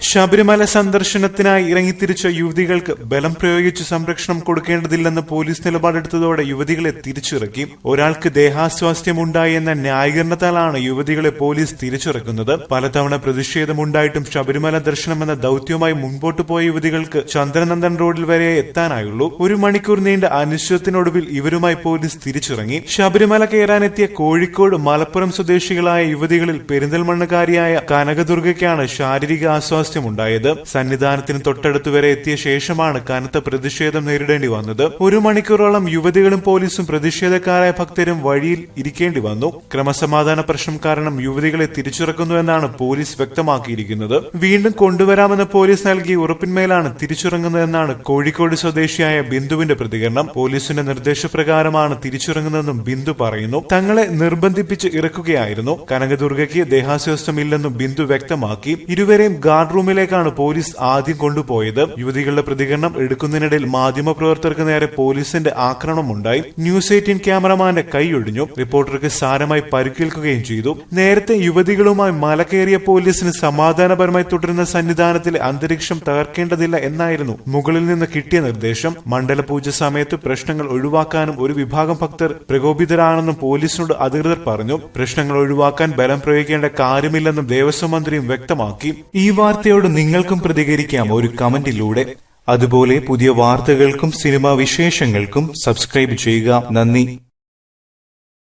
ശബരിമല സന്ദർശനത്തിനായി ഇറങ്ങിത്തിരിച്ച യുവതികൾക്ക് ബലം പ്രയോഗിച്ച് സംരക്ഷണം കൊടുക്കേണ്ടതില്ലെന്ന് പോലീസ് നിലപാടെടുത്തതോടെ യുവതികളെ തിരിച്ചിറക്കി. ഒരാൾക്ക് ദേഹാസ്വാസ്ഥ്യമുണ്ടായി എന്ന ന്യായീകരണത്താലാണ് യുവതികളെ പോലീസ് തിരിച്ചിറക്കുന്നത്. പലതവണ പ്രതിഷേധമുണ്ടായിട്ടും ശബരിമല ദർശനം എന്ന ദൌത്യവുമായി മുൻപോട്ട് പോയ യുവതികൾക്ക് ചന്ദ്രനന്ദൻ റോഡിൽ വരെ എത്താനായുള്ളൂ. ഒരു മണിക്കൂർ നീണ്ട അനിശ്ചിതത്തിനൊടുവിൽ ഇവരുമായി പോലീസ് തിരിച്ചിറങ്ങി. ശബരിമല കയറാനെത്തിയ കോഴിക്കോട് മലപ്പുറം സ്വദേശികളായ യുവതികളിൽ പെരിന്തൽമണ്ണക്കാരിയായ കനകദുർഗയ്ക്കാണ് ശാരീരിക അസ്വാസ്ഥ്യമുണ്ടായത്. സന്നിധാനത്തിന് തൊട്ടടുത്ത് വരെ എത്തിയ ശേഷമാണ് കനത്ത പ്രതിഷേധം നേരിടേണ്ടി വന്നത്. ഒരു മണിക്കൂറോളം യുവതികളും പോലീസും പ്രതിഷേധക്കാരായ ഭക്തരും വഴിയിൽ ഇരിക്കേണ്ടി വന്നു. ക്രമസമാധാന പ്രശ്നം കാരണം യുവതികളെ തിരിച്ചിറക്കുന്നുവെന്നാണ് പോലീസ് വ്യക്തമാക്കിയിരിക്കുന്നത്. വീണ്ടും കൊണ്ടുവരാമെന്ന് പോലീസ് നൽകിയ ഉറപ്പിന്മേലാണ് തിരിച്ചിറങ്ങുന്നതെന്നാണ് കോഴിക്കോട് സ്വദേശിയായ ബിന്ദുവിന്റെ പ്രതികരണം. പോലീസിന്റെ നിർദ്ദേശപ്രകാരമാണ് തിരിച്ചിറങ്ങുന്നതെന്നും ബിന്ദു പറയുന്നു. തങ്ങളെ നിർബന്ധിപ്പിച്ച് ഇറക്കുകയായിരുന്നു. കനകദുർഗയ്ക്ക് ദേഹാസ്വാസ്ഥ്യമില്ലെന്നും ബിന്ദു വ്യക്തമാക്കി. ഇരുവരെയും ഗാർഡ് റൂമിലേക്കാണ് പോലീസ് ആദ്യം കൊണ്ടുപോയത്. യുവതികളുടെ പ്രതികരണം എടുക്കുന്നതിനിടയിൽ മാധ്യമപ്രവർത്തകർക്ക് നേരെ പോലീസിന്റെ ആക്രമണമുണ്ടായി. ന്യൂസ് എയ്റ്റീൻ ക്യാമറമാന്റെ കൈയൊടിഞ്ഞു റിപ്പോർട്ടർക്ക് സാരമായി പരിക്കേൽക്കുകയും ചെയ്തു. നേരത്തെ യുവതികളുമായി മലക്കേറിയ കയറിയ പോലീസിന് സമാധാനപരമായി തുടരുന്ന സന്നിധാനത്തിലെ അന്തരീക്ഷം തകർക്കേണ്ടതില്ല എന്നായിരുന്നു മുകളിൽ നിന്ന് കിട്ടിയ നിർദ്ദേശം. മണ്ഡലപൂജ സമയത്ത് പ്രശ്നങ്ങൾ ഒഴിവാക്കാനും ഒരു വിഭാഗം ഭക്തർ പ്രകോപിതരാണെന്നും പോലീസിനോട് അധികൃതർ പറഞ്ഞു. പ്രശ്നങ്ങൾ ഒഴിവാക്കാൻ ബലം പ്രയോഗിക്കേണ്ട കാര്യമില്ലെന്നും ദേവസ്വം മന്ത്രിയും വ്യക്തമാക്കി. ഈ വാർത്തയോട് നിങ്ങൾക്കും പ്രതികരിക്കാം. ഒരു കമന്റിലൂടെ. അതുപോലെ പുതിയ വാർത്തകൾക്കും സിനിമാ വിശേഷങ്ങൾക്കും സബ്സ്ക്രൈബ് ചെയ്യുക. നന്ദി.